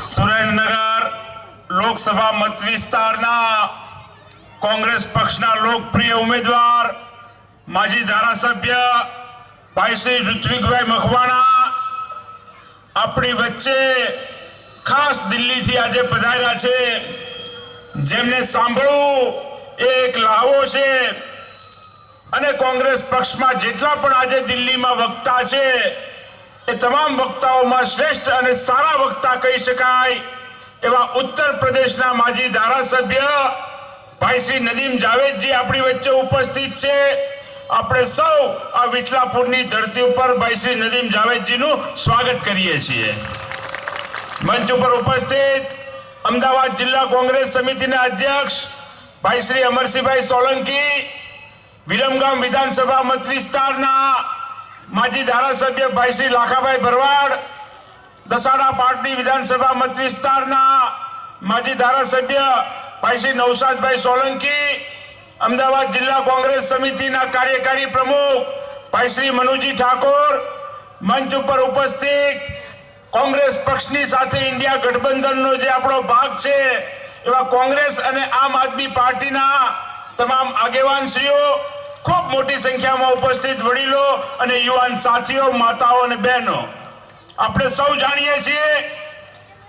સુરેન્દ્રનગર લોકસભા મત વિસ્તારના કોંગ્રેસ પક્ષના લોકપ્રિય ઉમેદવાર, માજી ધારાસભ્ય ભાઈ શ્રી ઋત્વિકભાઈ મખવાણા આપણી વચ્ચે ખાસ દિલ્હીથી આજે પધાર્યા છે. જેમને સાંભળવું એ એક લાવો છે. અને કોંગ્રેસ પક્ષમાં જેટલા પણ આજે દિલ્હીમાં વક્તા છે એ તમામ વક્તાઓમાં શ્રેષ્ઠ અને સારા વક્તા કહી શકાય એવા ઉત્તર પ્રદેશના માજી ધારાસભ્ય ભાઈ શ્રી નદીમ જાવેદજી આપણી વચ્ચે ઉપસ્થિત છે. આપણે સૌ આ વિઠલાપુરની ધરતી ઉપર ભાઈ શ્રી નદીમ જાવેદજીનું સ્વાગત કરીએ છીએ. મંચ ઉપર ઉપસ્થિત અમદાવાદ જિલ્લા કોંગ્રેસ સમિતિના અધ્યક્ષ ભાઈ શ્રી અમરસિંહભાઈ સોલંકી, વિરમગામ વિધાનસભા મત વિસ્તારના માજી ધારાસભ્ય ભાઈ શ્રી લાખાભાઈ ભરવાડ, દસાડા પાટડી વિધાનસભા મત વિસ્તારના માજી ધારાસભ્ય ભાઈ શ્રી નવસાદભાઈ સોલંકી, અમદાવાદ જિલ્લા કોંગ્રેસ સમિતિના કાર્યકારી પ્રમુખ ભાઈ શ્રી મનુજી ઠાકોર, મંચ ઉપર ઉપસ્થિત કોંગ્રેસ પક્ષની સાથે ઇન્ડિયા ગઠબંધનનો જે આપણો ભાગ છે, એવા કોંગ્રેસ અને આમ આદમી પાર્ટીના તમામ આગેવાનશ્રીઓ ખૂબ મોટી સંખ્યામાં ઉપસ્થિત વડીલો અને યુવાન સાથીઓ, માતાઓ અને બહેનો. આપણે સૌ જાણીએ છીએ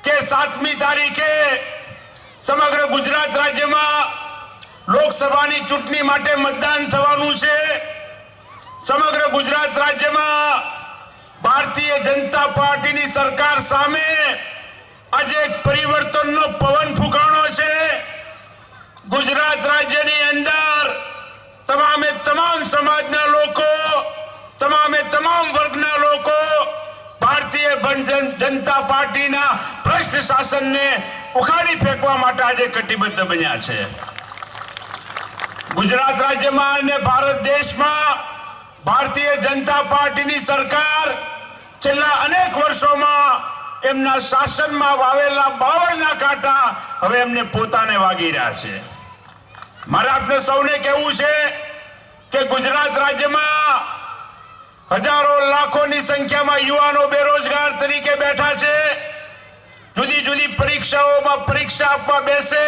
કે સાતમી તારીખે સમગ્ર ગુજરાત રાજ્યમાં લોકસભાની ચૂંટણી માટે મતદાન થવાનું છે. સમગ્ર ગુજરાત રાજ્યમાં ભારતીય જનતા પાર્ટીની સરકાર સામે આજે એક પરિવર્તનનો પવન ફૂંકાણો છે. ગુજરાત રાજ્યની અંદર તમામે તમામ સમાજના લોકો, તમામે તમામ વર્ગના લોકો ભારતીય જનતા પાર્ટીના ભ્રષ્ટ શાસનને ઉખાડી ફેંકવા માટે આજે કટિબદ્ધ બન્યા છે. ગુજરાત રાજ્યમાં અને ભારત દેશમાં ભારતીય જનતા પાર્ટીની સરકાર છેલ્લા અનેક વર્ષોમાં એમના શાસનમાં વાવેલા બાવળના કાંટા હવે એમને પોતાને વાગી રહ્યા છે. મારે આપને સૌને કહેવું છે કે ગુજરાત રાજ્યમાં હજારો લાખોની સંખ્યામાં યુવાનો બેરોજગાર તરીકે બેઠા છે. જુદી જુદી પરીક્ષાઓમાં પરીક્ષા આપવા બેસે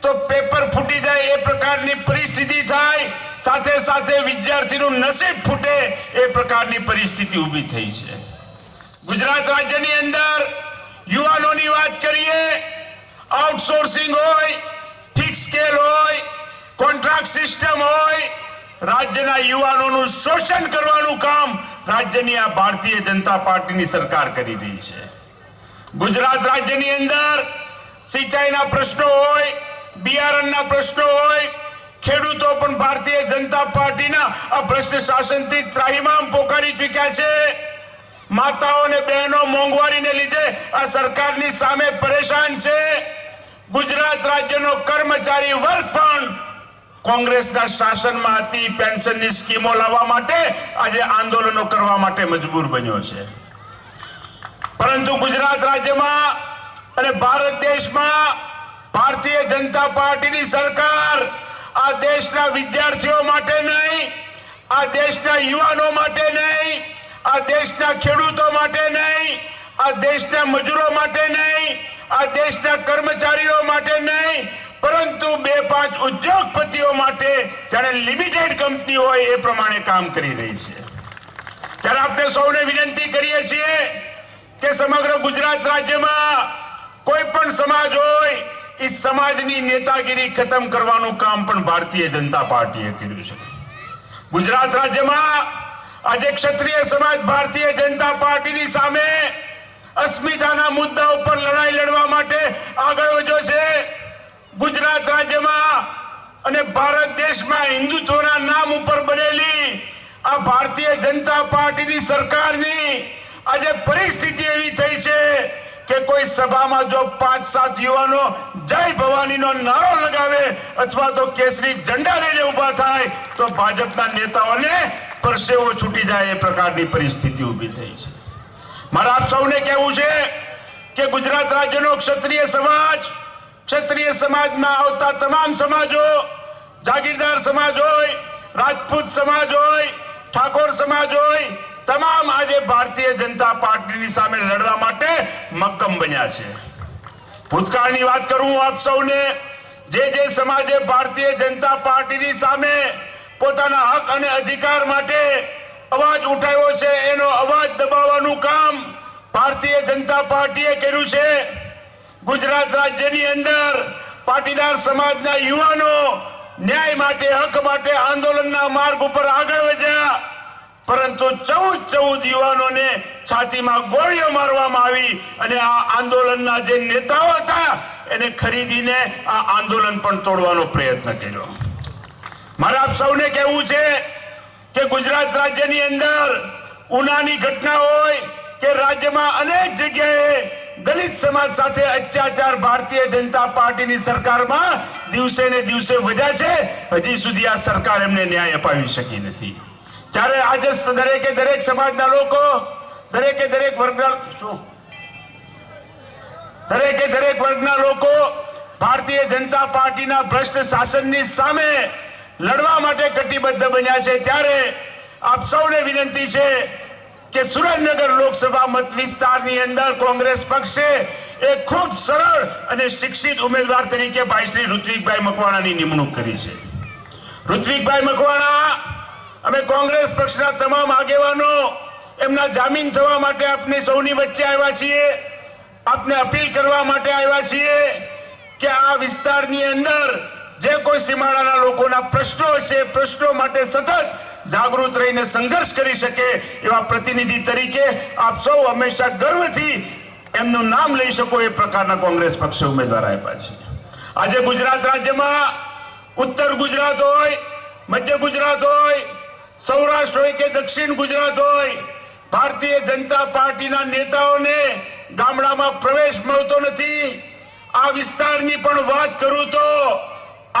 તો પેપર ફૂટી જાય, એ પ્રકારની પરિસ્થિતિ થાય. સાથે સાથે વિદ્યાર્થીનું નસીબ ફૂટે, એ પ્રકારની પરિસ્થિતિ ઊભી થઈ છે. ગુજરાત રાજ્યની અંદર યુવાનોની વાત કરીએ, આઉટસોર્સિંગ હોય ફિક્સ સ્કેલ હોય કોન્ટ્રાક્ટ સિસ્ટમ હોય, રાજ્યના યુવાનોનું શોષણ કરવાનું કામ રાજ્યની આ ભારતીય જનતા પાર્ટીની સરકાર કરી રહી છે. ગુજરાત રાજ્યની અંદર સિંચાઈના પ્રશ્નો હોય, બિયારણના પ્રશ્નો હોય, ખેડૂતો પણ ભારતીય જનતા પાર્ટીના આ ભ્રષ્ટ શાસનથી ત્રાહિમામ પોકારી ચૂક્યા છે. માતાઓ અને બહેનો મોંઘવારીને લીધે આ સરકારની સામે પરેશાન છે. ગુજરાત રાજ્યનો કર્મચારી વર્ગ પણ કોંગ્રેસના શાસનમાં હતી પેન્શનની સ્કીમો લાવવા માટે આજે આંદોલનો કરવા માટે મજબૂર બન્યો છે. પરંતુ ગુજરાત રાજ્યમાં અને ભારત દેશમાં ભારતીય જનતા પાર્ટીની સરકાર આ દેશના વિદ્યાર્થીઓ માટે નહીં, આ દેશના યુવાનો માટે નહીં, આ દેશના ખેડૂતો માટે નહીં, આ દેશના મજૂરો માટે નહીં, આ દેશના કર્મચારીઓ માટે નહીં પરંતુ બે પાંચ ઉદ્યોગપતિઓ માટે જ્યારે લિમિટેડ કંપની હોય એ પ્રમાણે કામ કરી રહી છે. ત્યારે આપણે સૌને વિનંતી કરીએ છીએ કે સમગ્ર ગુજરાત રાજ્યમાં કોઈ પણ સમાજ હોય, એ સમાજની નેતાગીરી ખતમ કરવાનું કામ પણ ભારતીય જનતા પાર્ટીએ કર્યું છે. ગુજરાત રાજ્યમાં આજે ક્ષત્રિય સમાજ ભારતીય જનતા પાર્ટીની સામે અસ્મિતાના મુદ્દા ઉપર લડાઈ લડવા માટે આગળ વધ્યો છે. ગુજરાત રાજ્યમાં અને ભારત દેશમાં હિન્દુત્વના નામ ઉપર બનેલી આ ભારતીય જનતા પાર્ટીની સરકારની આજે પરિસ્થિતિ એવી થઈ છે કે કોઈ સભામાં જો પાંચ સાત યુવાનો જય ભવાનીનો નારો લગાવે અથવા તો કેસરી ઝંડા લઈને ઊભા થાય તો ભાજપના નેતાઓને પરસેવો છૂટી જાય એ પ્રકારની પરિસ્થિતિ ઊભી થઈ છે. મારા આપ સૌને કહેવું છે કે ગુજરાત રાજ્યનો ક્ષત્રિય સમાજ ક્ષત્રિય સમાજમાં આવતા તમામ સમાજો, જાગીરદાર સમાજ હોય, રાજપૂત સમાજ હોય, ઠાકોર સમાજ હોય, તમામ આજે ભારતીય જનતા પાર્ટીની સામે લડવા માટે મક્કમ બન્યા છે. ભૂતકાળની વાત કરું આપ સૌને, જે જે સમાજે ભારતીય જનતા પાર્ટીની સામે પોતાના હક અને અધિકાર માટે અવાજ ઉઠાવ્યો છે, એનો અવાજ દબાવવાનું કામ ભારતીય જનતા પાર્ટીએ કર્યું છે. ગુજરાત રાજ્યની અંદર પાટીદાર સમાજના યુવાનો ન્યાય માટે, હક માટે આંદોલનના માર્ગ ઉપર આગળ વધ્યા. પરંતુ ચૌદ ચૌદ યુવાનોને છાતીમાં ગોળીઓ મારવામાં આવી અને આ આંદોલનના જે નેતાઓ હતા એને ખરીદીને આ આંદોલન પણ તોડવાનો પ્રયત્ન કર્યો. મારે આપ સૌને કહેવું છે કે ગુજરાત રાજ્યની અંદર ઉનાની ઘટના હોય કે રાજ્યમાં અનેક જગ્યાએ દલિત સમાજ સાથે અત્યાચાર ભારતીય જનતા પાર્ટીની સરકારમાં દિવસે ને દિવસે વધ્યા છે. હજી સુધી આ સરકાર એમને ન્યાય અપાવી શકી નથી. ત્યારે આજે દરેકે દરેક સમાજના લોકો, દરેકે દરેક વર્ગના શું? દરેકે દરેક વર્ગના લોકો ભારતીય જનતા પાર્ટીના ભ્રષ્ટ શાસનની સામે લડવા માટે કટિબદ્ધ બન્યા છે. ત્યારે આપ સૌને વિનંતી છે કે સુરેન્દ્રનગર લોકસભા મત વિસ્તારની અંદર કોંગ્રેસ પક્ષે એક ખૂબ સરળ અને શિક્ષિત ઉમેદવાર તરીકે ભાઈ શ્રી ઋત્વિકભાઈ મકવાણાની નિમણૂક કરી છે. ઋત્વિકભાઈ મકવાણા, અમે કોંગ્રેસ પક્ષના તમામ આગેવાનો, એમના જામીન થવા માટે આપની સૌની વચ્ચે આવ્યા છીએ. આપને અપીલ કરવા માટે આવ્યા છીએ કે આ વિસ્તારની અંદર જે કોઈ સીમાડાના લોકોના પ્રશ્નો છે પ્રશ્નો માટે સતત જાગૃત રહીને સંઘર્ષ કરી શકે એવા પ્રતિનિધિ તરીકે આપ સૌ હંમેશા ગર્વથી એમનું નામ લઈ શકો એ પ્રકારના કોંગ્રેસ પક્ષે ઉમેદવાર આપ્યા છે. આજે ગુજરાત રાજ્યમાં ઉત્તર ગુજરાત હોય, મધ્ય ગુજરાત હોય, સૌરાષ્ટ્ર હોય કે દક્ષિણ ગુજરાત હોય, ભારતીય જનતા પાર્ટીના નેતાઓને ગામડામાં પ્રવેશ મળતો નથી. આ વિસ્તારની પણ વાત કરું તો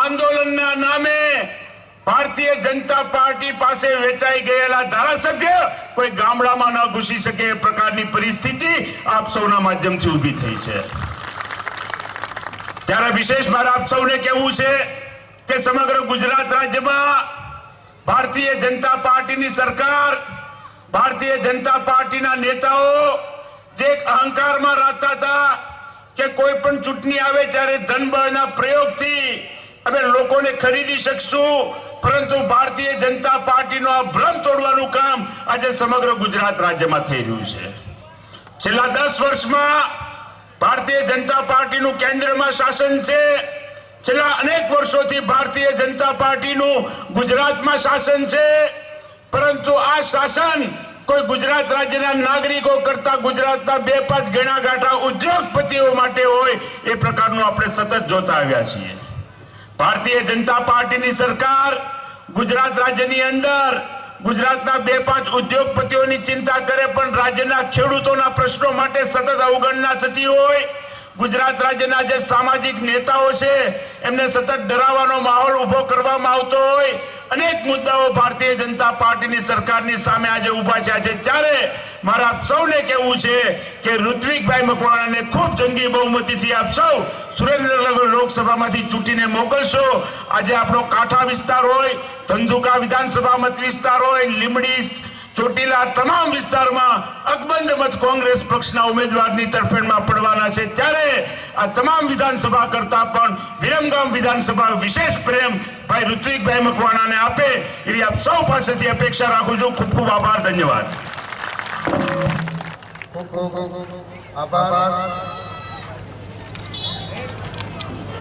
આંદોલનના નામે ભારતીય જનતા પાર્ટી પાસે વેચાઈ ગયેલા ધારાસભ્ય કોઈ ગામડામાં ન ઘૂસી શકે એ પ્રકારની પરિસ્થિતિ આપ સૌના માધ્યમથી ઊભી થઈ છે. ત્યારે વિશેષ મારે આપ સૌને કહેવું છે કે સમગ્ર ગુજરાત રાજ્યમાં ભારતીય જનતા પાર્ટીની સરકાર, ભારતીય જનતા પાર્ટીના નેતાઓ જે એક અહંકારમાં રાખતા હતા કે કોઈ પણ ચૂંટણી આવે ત્યારે ધનબળના પ્રયોગથી અમે લોકોને ખરીદી શકશું પરંતુ ભારતીય જનતા પાર્ટીનો આ ભ્રમ તોડવાનું કામ આજે સમગ્ર ગુજરાત રાજ્યમાં થઈ રહ્યું છે. છેલ્લા દસ વર્ષમાં ભારતીય જનતા પાર્ટીનું કેન્દ્રમાં શાસન છે. છેલ્લા અનેક વર્ષોથી ભારતીય જનતા પાર્ટીનું ગુજરાતમાં શાસન છે. પરંતુ આ શાસન કોઈ ગુજરાત રાજ્યના નાગરિકો કરતા ગુજરાતના બે પાંચ ગણા ગાંઠા ઉદ્યોગપતિઓ માટે હોય એ પ્રકારનું આપણે સતત જોતા આવ્યા છીએ. ભારતીય જનતા પાર્ટીની સરકાર ગુજરાત રાજ્યની અંદર ગુજરાતના બે પાંચ ઉદ્યોગપતિઓની ચિંતા કરે પણ રાજ્યના ખેડૂતોના પ્રશ્નો માટે સતત અવગણના થતી હોય. ગુજરાત રાજ્યના જે સામાજિક નેતાઓ છે, એમને સતત ડરાવવાનો માહોલ ઊભો કરવામાં આવતો હોય. અનેક મુદ્દાઓ ભારતીય જનતા પાર્ટીની સરકારની સામે આજે ઊભા છે. આજે ત્યારે મારા સૌને કહેવું છે કે ઋત્વિકભાઈ મકવાણાને ખૂબ જંગી બહુમતીથી આપ સૌ સુરેન્દ્રનગર લોકસભામાંથી ચૂંટીને મોકલશો. આજે આપણો કાંઠા વિસ્તાર હોય, ધંધુકા વિધાનસભા મત વિસ્તાર હોય લીમડી ચોટીલા તમામ વિસ્તારમાં અકબંધ મત કોંગ્રેસ પક્ષના ઉમેદવારની તરફેણમાં પડવાના છે. ત્યારે આ તમામ વિધાનસભા કરતા પણ વિરમગામ વિધાનસભા વિશેષ પ્રેમ ભાઈ ઋત્વિકભાઈ મકવાણાને આપે એવી આપ સૌ પાસેથી અપેક્ષા રાખું છું. ખૂબ ખૂબ આભાર, ધન્યવાદ. આભાર.